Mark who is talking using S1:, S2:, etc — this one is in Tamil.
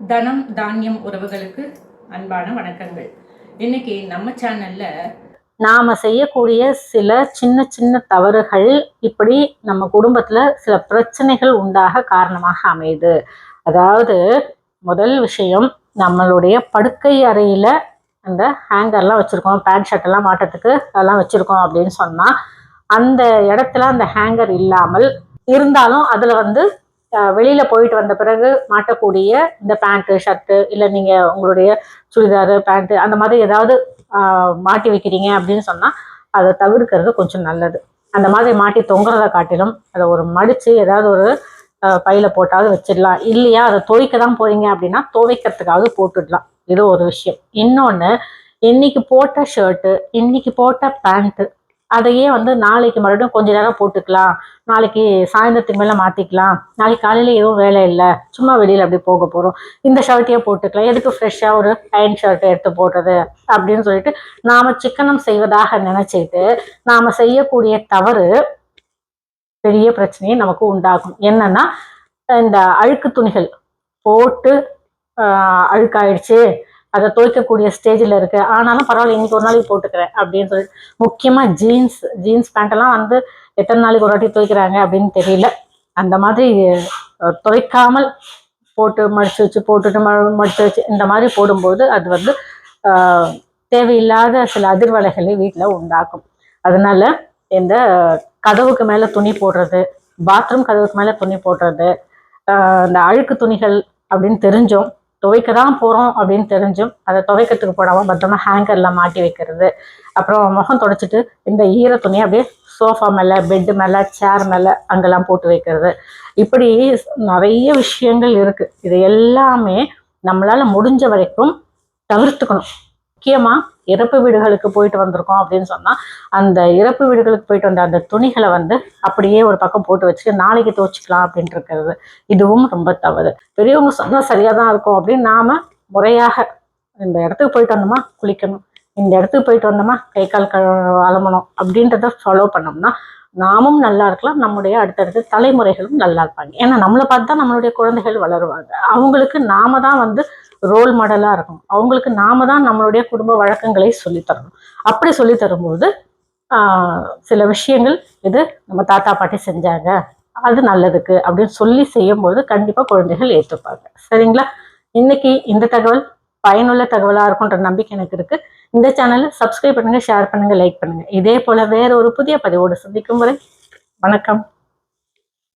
S1: தனம் தானியம் உறவுகளுக்கு அன்பான வணக்கங்கள். இன்னைக்கு நம்ம சேனல்ல
S2: நாம செய்யக்கூடிய சில சின்ன சின்ன தவறுகள் இப்படி நம்ம குடும்பத்துல சில பிரச்சனைகள் உண்டாக காரணமாக அமையுது. அதாவது முதல் விஷயம் நம்மளுடைய படுக்கை அறையில அந்த ஹேங்கர்லாம் வச்சிருக்கோம் பேண்ட் ஷர்ட் எல்லாம் மாட்டத்துக்கு அதெல்லாம் வச்சிருக்கோம் அப்படின்னு சொன்னா அந்த இடத்துல அந்த ஹேங்கர் இல்லாமல் இருந்தாலும் அதுல வந்து வெளியில் போயிட்டு வந்த பிறகு மாட்டக்கூடிய இந்த பேண்ட்டு ஷர்ட்டு இல்லை நீங்கள் உங்களுடைய சுடிதாரு பேண்ட்டு அந்த மாதிரி ஏதாவது மாட்டி வைக்கிறீங்க அப்படின்னு சொன்னால் அதை தவிர்க்கிறது கொஞ்சம் நல்லது. அந்த மாதிரி மாட்டி தொங்குறத காட்டிலும் அதை ஒரு மடித்து ஏதாவது ஒரு பையில போட்டாவது வச்சிடலாம். இல்லையா அதை துவைக்க தான் போகிறீங்க அப்படின்னா துவைக்கிறதுக்காவது போட்டுடலாம். இது ஒரு விஷயம். இன்னொன்று இன்னைக்கு போட்ட ஷர்ட்டு இன்னைக்கு போட்ட பேண்ட்டு அதையே வந்து நாளைக்கு மறுபடியும் கொஞ்ச நேரம் போட்டுக்கலாம். நாளைக்கு சாயந்தரத்துக்கு மேலே மாற்றிக்கலாம் நாளைக்கு காலையில் எதுவும் வேலை இல்லை. சும்மா வெளியில் அப்படி போக போகிறோம் இந்த ஷர்ட்டையே போட்டுக்கலாம். எதுக்கு ஃப்ரெஷ்ஷாக ஒரு அயன் ஷர்ட்டை எடுத்து போடுறது அப்படின்னு சொல்லிட்டு நாம் சிக்கனம் செய்வதாக நினச்சிட்டு நாம் செய்யக்கூடிய தவறு பெரிய பிரச்சனையை நமக்கு உண்டாகும் என்னன்னா இந்த அழுக்கு துணிகள் போட்டு அழுக்காயிடுச்சு. அதை துவைக்கக்கூடிய ஸ்டேஜில் இருக்கு. ஆனாலும் பரவாயில்ல இன்னைக்கு ஒரு நாளைக்கு போட்டுக்கிறேன் அப்படின்னு சொல்லிட்டு முக்கியமாக ஜீன்ஸ் ஜீன்ஸ் பேண்ட்டெல்லாம் வந்து எத்தனை நாளைக்கு ஒரு வாட்டி துவைக்கிறாங்க அப்படின்னு தெரியல. அந்த மாதிரி துவைக்காமல் போட்டு மடிச்சு வச்சு போட்டுட்டு மடித்து மடிச்சு வச்சு இந்த மாதிரி போடும்போது அது வந்து தேவையில்லாத சில அதிர்வலைகளை வீட்டில் உண்டாக்கும். அதனால இந்த கதவுக்கு மேலே துணி போடுறது பாத்ரூம் கதவுக்கு மேலே துணி போடுறது இந்த அழுக்கு துணிகள் அப்படின்னு தெரிஞ்சோம். துவைக்க தான் போகிறோம் அப்படின்னு தெரிஞ்சும் அதை துவைக்கிறதுக்கு போடாமல் பத்திரமா ஹேங்கரில் மாட்டி வைக்கிறது. அப்புறம் முகம் துடைச்சிட்டு இந்த ஈர துணியை அப்படியே சோஃபா மேலே பெட்டு மேலே சேர் மேலே அங்கெல்லாம் போட்டு வைக்கிறது. இப்படி நிறைய விஷயங்கள் இருக்குது இது எல்லாமே நம்மளால் முடிஞ்ச வரைக்கும் தவிர்த்துக்கணும். முக்கியமாக இறப்பு வீடுகளுக்கு போயிட்டு வந்திருக்கோம் அப்படின்னு சொன்னால் அந்த இறப்பு வீடுகளுக்கு போயிட்டு வந்த அந்த துணிகளை வந்து அப்படியே ஒரு பக்கம் போட்டு வச்சுட்டு நாளைக்கு துவச்சிக்கலாம் அப்படின்ட்டு இருக்கிறது. இதுவும் ரொம்ப தவறு. பெரியவங்க சொன்னால் சரியாக தான் இருக்கும் அப்படின்னு நாம் முறையாக இந்த இடத்துக்கு போயிட்டு வந்தோமா? குளிக்கணும். இந்த இடத்துக்கு போயிட்டு வந்தோமா? கை கால் கழு அலம்பணும் அப்படின்றத ஃபாலோ பண்ணோம்னா நாமும் நல்லா இருக்கலாம் நம்முடைய அடுத்தடுத்த தலைமுறைகளும் நல்லா இருப்பாங்க. ஏன்னா நம்மளை பார்த்து தான் நம்மளுடைய குழந்தைகள் வளருவாங்க. அவங்களுக்கு நாம தான் வந்து ரோல் மாடலாக இருக்கணும். அவங்களுக்கு நாம தான் நம்மளுடைய குடும்ப வழக்கங்களை சொல்லித்தரணும் அப்படி சொல்லித்தரும்போது சில விஷயங்கள் இது நம்ம தாத்தா பாட்டி செஞ்சாங்க அது நல்லதுக்கு அப்படின்னு சொல்லி செய்யும்போது கண்டிப்பாக குழந்தைகள் ஏற்றுப்பாங்க சரிங்களா? இன்னைக்கு இந்த தகவல் பயனுள்ள தகவலாக இருக்குன்ற நம்பிக்கை எனக்கு இருக்குது இந்த சேனலை சப்ஸ்கிரைப் பண்ணுங்க ஷேர் பண்ணுங்க லைக் பண்ணுங்க. இதே போல வேற ஒரு புதிய பதிவோடு சந்திக்கும் வரை வணக்கம்.